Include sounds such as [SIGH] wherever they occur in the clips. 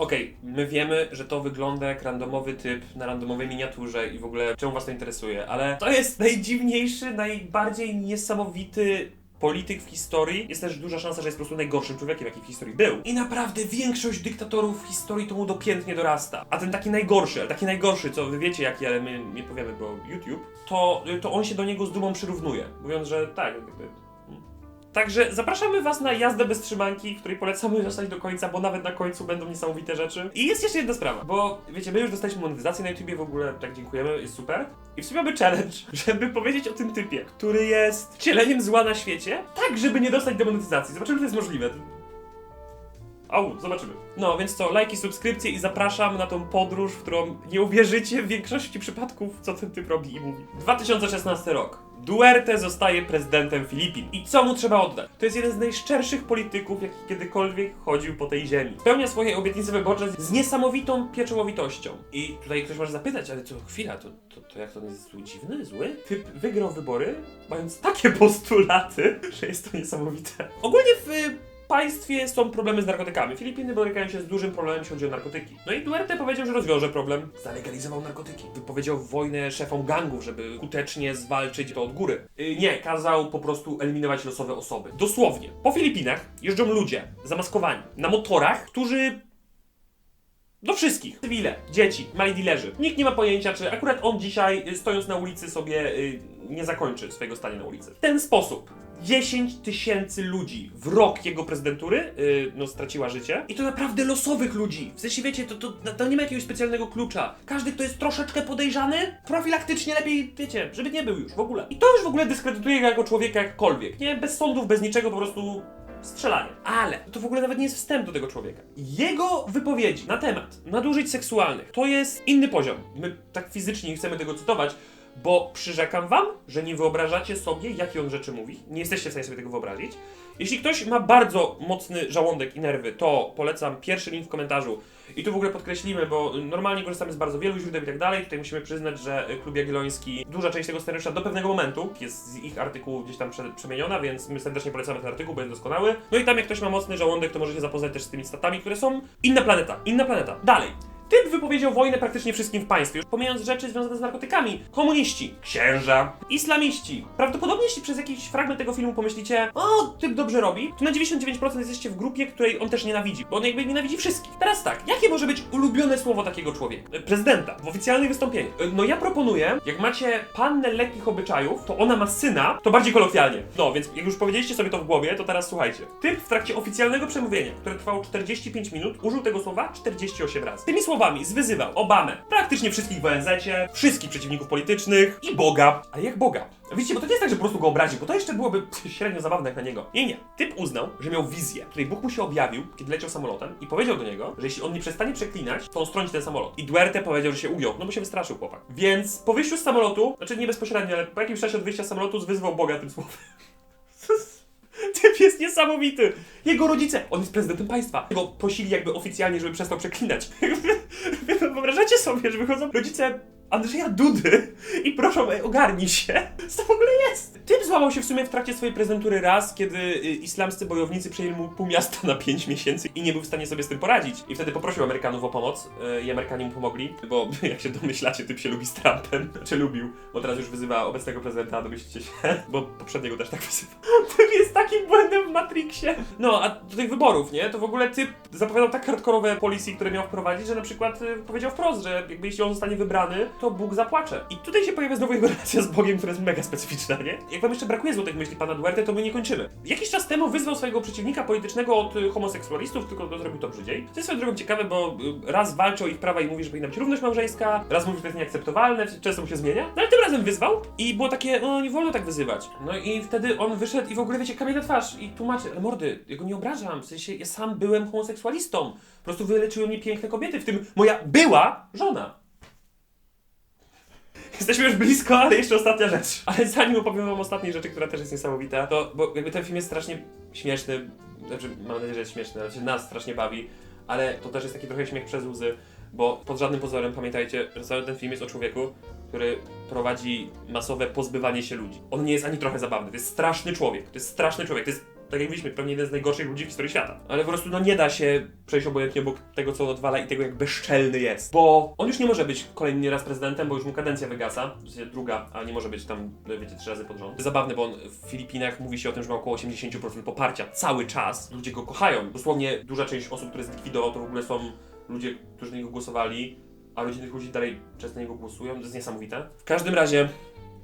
Okej, my wiemy, że to wygląda jak randomowy typ na randomowej miniaturze i w ogóle czemu was to interesuje, ale to jest najdziwniejszy, najbardziej niesamowity polityk w historii. Jest też duża szansa, że jest po prostu najgorszym człowiekiem, jaki w historii był. I naprawdę większość dyktatorów w historii to mu dopiętnie dorasta. A ten taki najgorszy, ale taki najgorszy, co wy wiecie jaki, ale my nie powiemy, bo YouTube, to, to on się do niego z dumą przyrównuje, mówiąc, że tak, jakby Także zapraszamy Was na jazdę bez trzymanki, której polecamy [LAUGHS] zostać do końca, bo nawet na końcu będą niesamowite rzeczy. I jest jeszcze jedna sprawa, bo wiecie, my już dostaliśmy monetyzację na YouTubie w ogóle, tak dziękujemy, jest super. I w sumie mamy challenge, [LAUGHS] żeby powiedzieć o tym typie, który jest wcieleniem zła na świecie, tak żeby nie dostać demonetyzacji. Zobaczymy, czy to jest możliwe. Au, zobaczymy. No, więc co, lajki, subskrypcje i zapraszam na tą podróż, w którą nie uwierzycie w większości przypadków, co ten typ robi i mówi. 2016 rok. Duterte zostaje prezydentem Filipin. I co mu trzeba oddać? To jest jeden z najszczerszych polityków, jaki kiedykolwiek chodził po tej ziemi. Spełnia swoje obietnice wyborcze z niesamowitą pieczołowitością. I tutaj ktoś może zapytać, ale to chwila, to, to, to jak to jest zły, dziwny, zły? Typ wygrał wybory, mając takie postulaty, [LAUGHS] że jest to niesamowite. Ogólnie w państwie są problemy z narkotykami. Filipiny borykają się z dużym problemem, jeśli chodzi o narkotyki. No i Duerte powiedział, że rozwiąże problem. Zalegalizował narkotyki. Wypowiedział wojnę szefom gangów, żeby skutecznie zwalczyć to od góry. Yy, nie, kazał po prostu eliminować losowe osoby. Dosłownie. Po Filipinach jeżdżą ludzie zamaskowani na motorach, którzy do wszystkich. Cywile, dzieci, mali dealerzy. Nikt nie ma pojęcia, czy akurat on dzisiaj, y, stojąc na ulicy, sobie y, nie zakończy swojego stania na ulicy. W ten sposób 10 tysięcy ludzi w rok jego prezydentury y, no, straciła życie. I to naprawdę losowych ludzi. W sensie, wiecie, to, to, to nie ma jakiegoś specjalnego klucza. Każdy, kto jest troszeczkę podejrzany, profilaktycznie lepiej, wiecie, żeby nie był już w ogóle. I to już w ogóle dyskredytuje jako człowieka jakkolwiek. Nie, bez sądów, bez niczego, po prostu strzelanie. Ale to w ogóle nawet nie jest wstęp do tego człowieka. Jego wypowiedzi na temat nadużyć seksualnych to jest inny poziom. My tak fizycznie nie chcemy tego cytować, bo przyrzekam wam, że nie wyobrażacie sobie, jakie on rzeczy mówi. Nie jesteście w stanie sobie tego wyobrazić. Jeśli ktoś ma bardzo mocny żołądek i nerwy, to polecam pierwszy link w komentarzu. I tu w ogóle podkreślimy, bo normalnie korzystamy z bardzo wielu źródeł i tak dalej. Tutaj musimy przyznać, że Klub Jagielloński, duża część tego scenariusza do pewnego momentu jest z ich artykułu gdzieś tam prze, przemieniona, więc my serdecznie polecamy ten artykuł, bo jest doskonały. No i tam jak ktoś ma mocny żołądek, to możecie zapoznać też z tymi statami, które są inna planeta, inna planeta. Dalej. Typ wypowiedział wojnę praktycznie wszystkim w państwie, pomijając rzeczy związane z narkotykami. Komuniści, księża, islamiści. Prawdopodobnie jeśli przez jakiś fragment tego filmu pomyślicie, o, typ dobrze robi, to na 99% jesteście w grupie, której on też nienawidzi, bo on jakby nienawidzi wszystkich. Teraz tak, jakie może być ulubione słowo takiego człowieka? E, Prezydenta, w oficjalnych wystąpieniach. E, No ja proponuję, jak macie pannę lekkich obyczajów, to ona ma syna, to bardziej kolokwialnie. No, więc jak już powiedzieliście sobie to w głowie, to teraz słuchajcie. Typ w trakcie oficjalnego przemówienia, które trwało 45 minut, użył tego słowa 48 razy. Tymi słowami zwyzywał Obamę, praktycznie wszystkich w ONZ-cie, wszystkich przeciwników politycznych i Boga. Ale jak Boga? Widzicie, bo to nie jest tak, że po prostu go obraził, bo to jeszcze byłoby [LAUGHS] średnio zabawne jak na niego. Nie, nie. Typ uznał, że miał wizję, której Bóg mu się objawił, kiedy leciał samolotem i powiedział do niego, że jeśli on nie przestanie przeklinać, to on strąci ten samolot. I Duerte powiedział, że się ujął, no bo się wystraszył chłopak. Więc po wyjściu z samolotu, znaczy nie bezpośrednio, ale po jakimś czasie od wyjścia z samolotu zwyzywał Boga tym słowem. [LAUGHS] Typ jest niesamowity. Jego rodzice, on jest prezydentem państwa, go prosili jakby oficjalnie, żeby przestał przeklinać. [LAUGHS] [LAUGHS] Wyobrażacie sobie, że wychodzą rodzice Andrzeja Dudy i proszą, ej, ogarnij się. Co to w ogóle jest? Typ złamał się w sumie w trakcie swojej prezydentury raz, kiedy y, islamscy bojownicy przejęli mu pół miasta na 5 miesięcy i nie był w stanie sobie z tym poradzić. I wtedy poprosił Amerykanów o pomoc y, i Amerykanie mu pomogli, bo [LAUGHS] jak się domyślacie, typ się lubi z Trumpem, czy lubił, bo teraz już wyzywa obecnego prezydenta, domyślcie się, bo poprzedniego też tak wyzywa. [LAUGHS] Typ jest takim błędem w Matrixie. No, a do tych wyborów, nie? To w ogóle typ zapowiadał tak hardkorowe policji, które miał wprowadzić, że na przykład y, powiedział wprost, że jakby jeśli on zostanie wybrany, to Bóg zapłacze. I tutaj się pojawia znowu jego relacja z Bogiem, która jest mega specyficzna, nie? Jak wam jeszcze brakuje złotych myśli pana Duerte, to my nie kończymy. Jakiś czas temu wyzwał swojego przeciwnika politycznego od y, homoseksualistów, tylko to zrobił to brzydziej. To jest swoją drogą ciekawe, bo y, raz walczy o ich prawa i mówi, że powinna być równość małżeńska, raz mówi, że to jest nieakceptowalne, często mu się zmienia. No ale tym razem wyzwał i było takie, no nie wolno tak wyzywać. No i wtedy on wyszedł i w ogóle, wiecie, kamień na twarz i tłumaczy, ale mordy, ja go nie obrażam, w sensie ja sam byłem homoseksualistą. Po prostu wyleczyły mnie piękne kobiety, w tym moja była żona. Jesteśmy już blisko, ale jeszcze ostatnia rzecz. Ale zanim opowiem wam ostatniej rzeczy, która też jest niesamowita, to bo jakby ten film jest strasznie śmieszny, znaczy mam nadzieję, że jest śmieszny, ale się nas strasznie bawi, ale to też jest taki trochę śmiech przez łzy, bo pod żadnym pozorem pamiętajcie, że cały ten film jest o człowieku, który prowadzi masowe pozbywanie się ludzi. On nie jest ani trochę zabawny, to jest straszny człowiek, to jest straszny człowiek, to jest tak jak mówiliśmy, pewnie jeden z najgorszych ludzi w historii świata. Ale po prostu no nie da się przejść obojętnie obok tego, co odwala i tego, jak bezczelny jest. Bo on już nie może być kolejny raz prezydentem, bo już mu kadencja wygasa. Druga, a nie może być tam, wiecie, trzy razy pod rząd. Zabawne, bo on w Filipinach mówi się o tym, że ma około 80% poparcia cały czas. Ludzie go kochają. Dosłownie duża część osób, które zlikwidował, to w ogóle są ludzie, którzy na niego głosowali, a ludzie tych ludzi dalej przez niego głosują. To jest niesamowite. W każdym razie,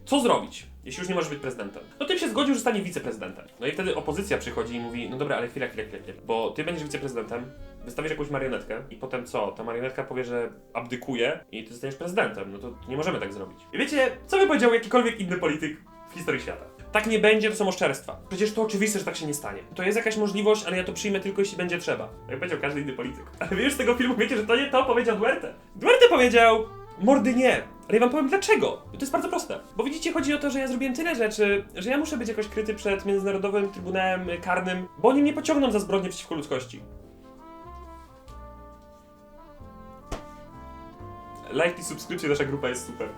co zrobić, jeśli już nie możesz być prezydentem? No ty się zgodził, że stanie wiceprezydentem. No i wtedy opozycja przychodzi i mówi, no dobra, ale chwila, chwila, chwila, chwila. bo ty będziesz wiceprezydentem, wystawisz jakąś marionetkę i potem co? Ta marionetka powie, że abdykuje i ty zostaniesz prezydentem. No to nie możemy tak zrobić. I wiecie, co by powiedział jakikolwiek inny polityk w historii świata? Tak nie będzie, to są oszczerstwa. Przecież to oczywiste, że tak się nie stanie. To jest jakaś możliwość, ale ja to przyjmę tylko jeśli będzie trzeba. Jak powiedział każdy inny polityk. [LAUGHS] Ale wy już z tego filmu wiecie, że to nie to powiedział Duerte. Duerte powiedział, mordy nie. Ale ja wam powiem dlaczego. To jest bardzo proste. Bo widzicie, chodzi o to, że ja zrobiłem tyle rzeczy, że ja muszę być jakoś kryty przed Międzynarodowym Trybunałem Karnym, bo oni mnie pociągną za zbrodnie przeciwko ludzkości. Like i subskrypcja, nasza grupa jest super.